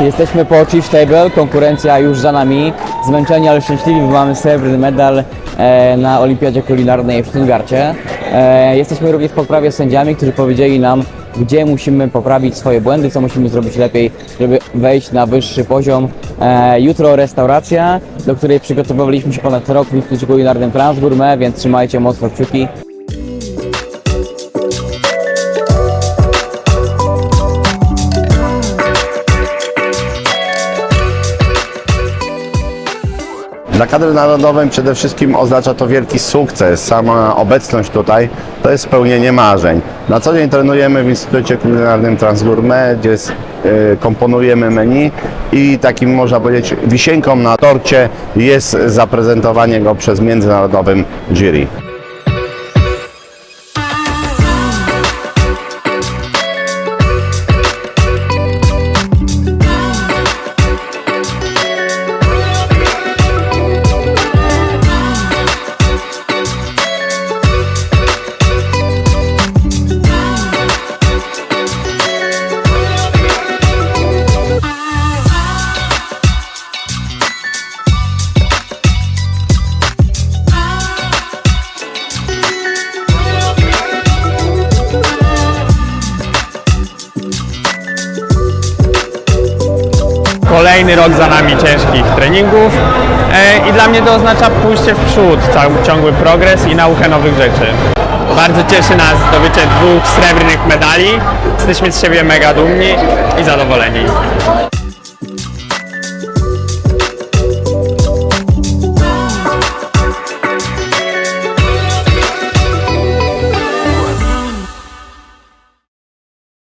Jesteśmy po Chief Table, konkurencja już za nami. Zmęczeni, ale szczęśliwi, bo mamy srebrny medal e, na Olimpiadzie Kulinarnej w Stuttgarcie. E, jesteśmy również po prawie sędziami, którzy powiedzieli nam, gdzie musimy poprawić swoje błędy, co musimy zrobić lepiej, żeby wejść na wyższy poziom. E, jutro restauracja, do której przygotowywaliśmy się ponad rok w Instytucie Kulinarnym Transgourmet, więc trzymajcie mocno kciuki. Dla kadry narodowej przede wszystkim oznacza to wielki sukces. Sama obecność tutaj to jest spełnienie marzeń. Na co dzień trenujemy w Instytucie Kulinarnym Transgourmet, gdzie y, komponujemy menu i takim można powiedzieć wisienką na torcie jest zaprezentowanie go przez międzynarodowym jury. Kolejny rok za nami ciężkich treningów e, i dla mnie to oznacza pójście w przód, cały, ciągły progres i naukę nowych rzeczy. Bardzo cieszy nas zdobycie dwóch srebrnych medali. Jesteśmy z siebie mega dumni i zadowoleni.